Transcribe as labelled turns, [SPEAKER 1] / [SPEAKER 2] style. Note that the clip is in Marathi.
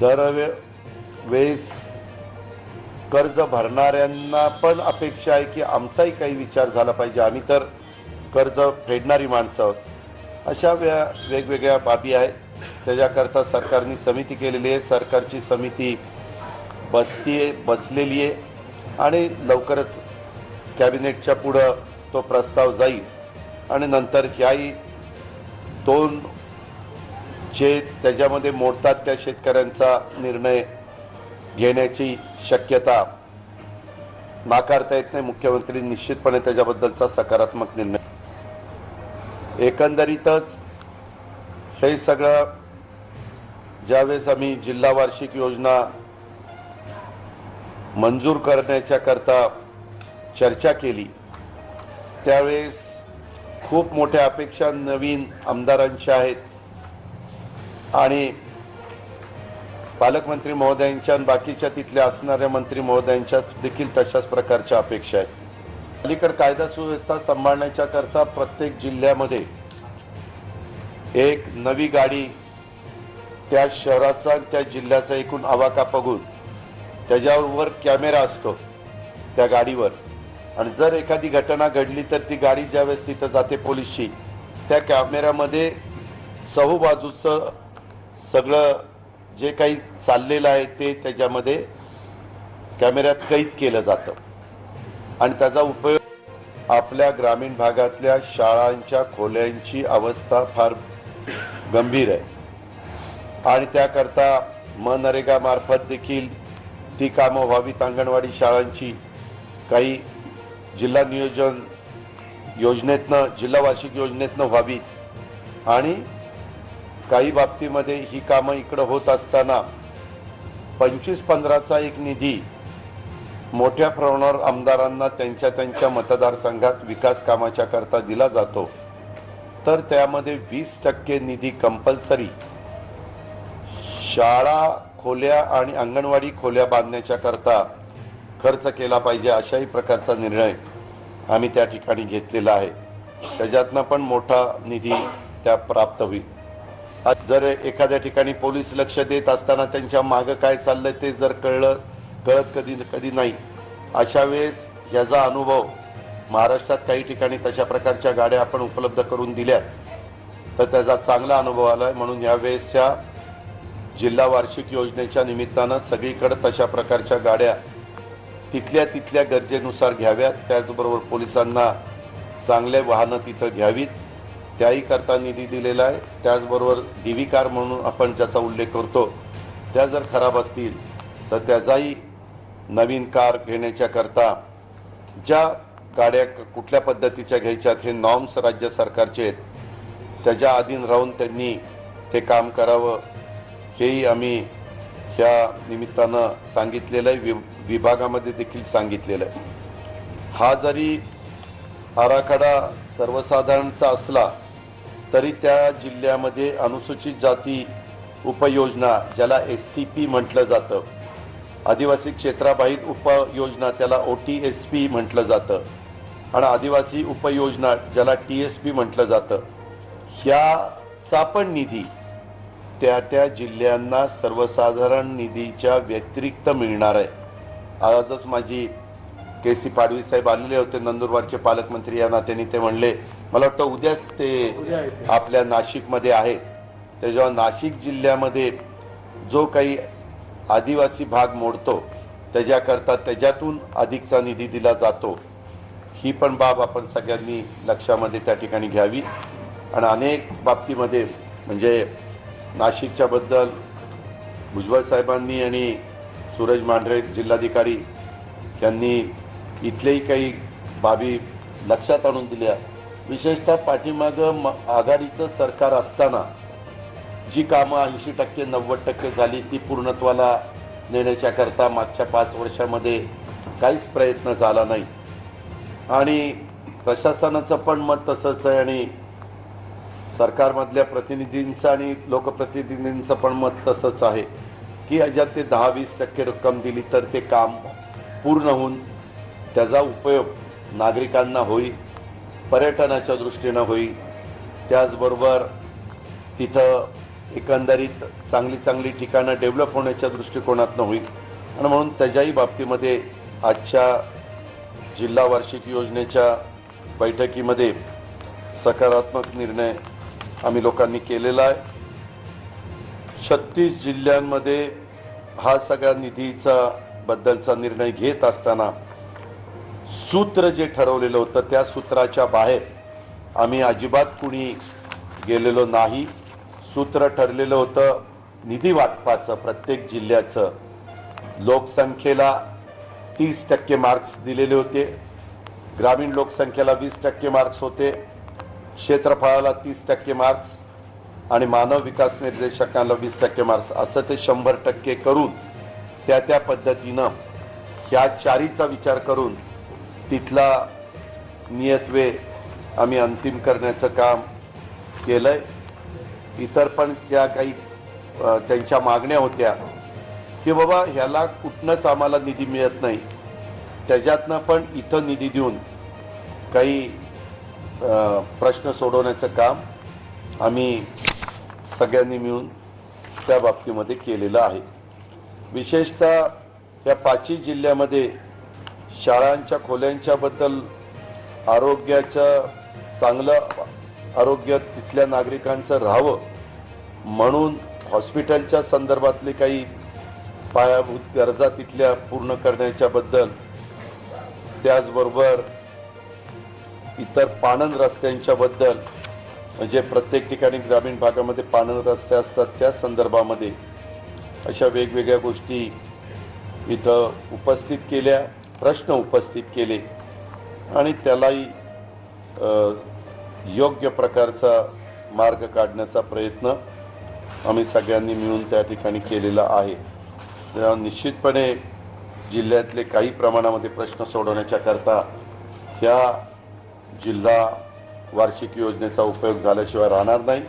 [SPEAKER 1] दरवे वेळेस कर्ज भरणाऱ्यांना पण अपेक्षा आहे की आमचाही काही विचार झाला पाहिजे. आम्ही तर कर्ज फेडणारी माणसं आहोत. अशा व्या वेगवेगळ्या बाबी आहेत. त्याच्याकरता सरकारने समिती केलेली आहे. सरकारची समिती बसती आहे बसलेली आहे. आणि लवकरच कॅबिनेटच्या पुढं तो प्रस्ताव जाईल. आणि नंतर ह्याही दोन जे त्याच्यामध्ये मोडतात त्या शेतकऱ्यांचा निर्णय घेण्याची शक्यता नाकारता येत नाही. मुख्यमंत्री निश्चितपणे त्याच्याबद्दलचा सकारात्मक निर्णय. एकंदरीतच हे सगळं ज्यावेळेस आम्ही जिल्हा वार्षिक योजना मंजूर करण्याच्या करता चर्चा केली त्यावेळेस खूप मोठ्या अपेक्षा नवीन आमदारांच्या आहेत. आणि पालकमंत्री महोदयांच्या आणि बाकीच्या तिथल्या असणाऱ्या मंत्री महोदयांच्या देखील तशाच प्रकारच्या अपेक्षा आहेत. अलीकडे कायदा सुव्यवस्था सांभाळण्याच्या करता प्रत्येक जिल्ह्यामध्ये एक नवी गाडी त्या शहराचा त्या जिल्ह्याचा एकूण आवाका बघून त्याच्यावर कॅमेरा असतो त्या गाडीवर. आणि जर एखादी घटना घडली तर ती गाडी ज्यावेळेस तिथं जाते पोलीसची त्या कॅमेऱ्यामध्ये चहूबाजूचं सगळं जे काही चाललेलं आहे ते त्याच्यामध्ये कॅमेऱ्यात कैद केलं जातं. आणि त्याचा उपयोग आपल्या ग्रामीण भागातल्या शाळांच्या खोल्यांची अवस्था फार गंभीर आहे. आणि त्याकरता मनरेगामार्फत देखील ती कामं व्हावीत अंगणवाडी शाळांची. काही जिल्हा नियोजन योजनेतनं जिल्हा वार्षिक योजनेतनं व्हावी आणि काही बाबतीमध्ये ही कामं इकडं होत असताना पंचवीस पंधराचा एक निधी मोठ्या प्रमाणावर आमदारांना त्यांच्या त्यांच्या मतदारसंघात विकास कामाच्या करता दिला जातो. तर त्यामध्ये वीस टक्के निधी कंपल्सरी शाळा खोल्या आणि अंगणवाडी खोल्या बांधण्याच्या करता खर्च केला पाहिजे अशाही प्रकारचा निर्णय आम्ही त्या ठिकाणी घेतलेला आहे. त्याच्यातनं पण मोठा निधी त्या प्राप्त होईल. जर एखाद्या ठिकाणी पोलीस लक्ष देत असताना त्यांच्या मागं काय चाललंय ते जर कळलं कळत कधी कधी नाही. अशा वेळेस ह्याचा अनुभव महाराष्ट्रात काही ठिकाणी तशा प्रकारच्या गाड्या आपण उपलब्ध करून दिल्या तर त्याचा चांगला अनुभव आलाय. म्हणून यावेळेसच्या जिल्हा वार्षिक योजनेच्या निमित्तानं सगळीकडे तशा प्रकारच्या गाड्या तिथल्या तिथल्या गरजेनुसार घ्याव्यात. त्याचबरोबर पोलिसांना चांगले वाहनं तिथं घ्यावीत. त्याही करता निधी दिलेला आहे. त्याचबरोबर डी व्ही कार म्हणून आपण ज्याचा उल्लेख करतो त्या जर खराब असतील तर त्याचाही नवीन कार घेण्याच्या करता ज्या गाड्या कुठल्या पद्धतीच्या घ्यायच्यात हे नॉर्म्स राज्य सरकारचे आहेत त्याच्या अधीन राहून त्यांनी ते काम करावं हेही आम्ही ह्या निमित्तानं सांगितलेलं आहे. वि विभागामध्ये देखील सांगितलेलं आहे. हा जरी आराखडा सर्वसाधारणचा असला तरी त्या जिल्ह्यामध्ये अनुसूचित जाती उपयोजना ज्याला एस सी पी म्हटलं जातं आदिवासी क्षेत्राबाहेर उपयोजना त्याला ओ टी एस पी म्हटलं जातं आणि आदिवासी उपयोजना ज्याला टी एस पी म्हटलं जातं. ह्याचा पण निधी त्या त्या जिल्ह्यांना सर्वसाधारण निधीच्या व्यतिरिक्त मिळणार आहे. आजच माझी के सी पाडवी साहेब आलेले होते नंदुरबारचे पालकमंत्री या नात्याने ते म्हणले मला वाटतं उद्याच ते आपल्या नाशिकमध्ये आहे. ते जेव्हा नाशिक जिल्ह्यामध्ये जो काही आदिवासी भाग मोडतो त्याच्याकरता त्याच्यातून अधिकचा निधी दिला जातो ही पण बाब आपण सगळ्यांनी लक्षामध्ये त्या ठिकाणी घ्यावी. आणि अनेक बाबतीमध्ये म्हणजे नाशिकच्या बद्दल भुजबळ साहेबांनी आणि सूरज मांढरे जिल्हाधिकारी यांनी इथलेही काही बाबी लक्षात आणून दिल्या. विशेषतः पाठीमागं म- आघाडीचं सरकार असताना जी कामं ऐंशी टक्के नव्वद टक्के झाली ती पूर्णत्वाला नेण्याच्याकरता मागच्या पाच वर्षामध्ये काहीच प्रयत्न झाला नाही. आणि प्रशासनाचं पण मत तसंच आहे आणि सरकारमधल्या प्रतिनिधींचं आणि लोकप्रतिनिधींचं पण मत तसंच आहे की ह्याच्यात ते दहा वीस टक्के रक्कम दिली तर ते काम पूर्ण होऊन त्याचा उपयोग नागरिकांना होईल. पर्यटनाच्या दृष्टीनं होईल. त्याचबरोबर तिथं एकंदरीत चांगली चांगली ठिकाणं डेव्हलप होण्याच्या दृष्टिकोनातनं होईल. आणि म्हणून त्याच्याही बाबतीमध्ये आजच्या जिल्हा वार्षिक योजनेच्या बैठकीमध्ये सकारात्मक निर्णय आम्ही लोकांनी केलेला आहे. छत्तीस जिल्ह्यांमध्ये हा सगळ्या निधीचा बद्दलचा निर्णय घेत असताना सूत्र जे ठरवलेलं होतं त्या सूत्राच्या बाहेर आम्ही अजिबात कुणी गेलेलो नाही. सूत्र ठरलेलं होतं निधी वाटपाचं प्रत्येक जिल्ह्याचं. लोकसंख्येला तीस टक्के मार्क्स दिलेले होते. ग्रामीण लोकसंख्येला वीस टक्के मार्क्स होते. क्षेत्रफळाला तीस टक्के मार्क्स आणि मानव विकास निर्देशकांना वीस टक्के मार्क्स असं ते शंभर टक्के करून त्या त्या पद्धतीनं ह्या चारीचा विचार करून तिथला नियतवे आम्ही अंतिम करण्याचं काम केलं आहे इतर पण ज्या काही त्यांच्या मागण्या होत्या की बाबा ह्याला कुठनंच आम्हाला निधी मिळत नाही. त्याच्यातनं पण इथं निधी देऊन काही प्रश्न सोडवण्याचं काम आम्ही सगळ्यांनी मिळून त्या बाबतीमध्ये केलेलं आहे. विशेषतः या पाचही जिल्ह्यामध्ये शाळांच्या खोल्यांच्या बद्दल आरोग्याचं चांगलं आरोग्य तिथल्या नागरिकांचं राहावं म्हणून हॉस्पिटलच्या संदर्भातले काही पायाभूत गरजा तिथल्या पूर्ण करण्याच्याबद्दल त्याचबरोबर इतर पाणंद रस्त्यांच्याबद्दल म्हणजे प्रत्येक ठिकाणी ग्रामीण भागामध्ये पाणंद रस्ते असतात त्या संदर्भामध्ये अशा वेगवेगळ्या गोष्टी इथं उपस्थित केल्या. प्रश्न उपस्थित केले आणि त्यालाही योग्य प्रकारचा मार्ग काढण्याचा प्रयत्न आम्ही सगळ्यांनी मिळून त्या ठिकाणी केलेला आहे. तेव्हा निश्चितपणे जिल्ह्यातले काही प्रमाणामध्ये प्रश्न सोडवण्याच्या करता ह्या जिल्हा वार्षिक योजनेचा उपयोग झाल्याशिवाय राहणार नाही.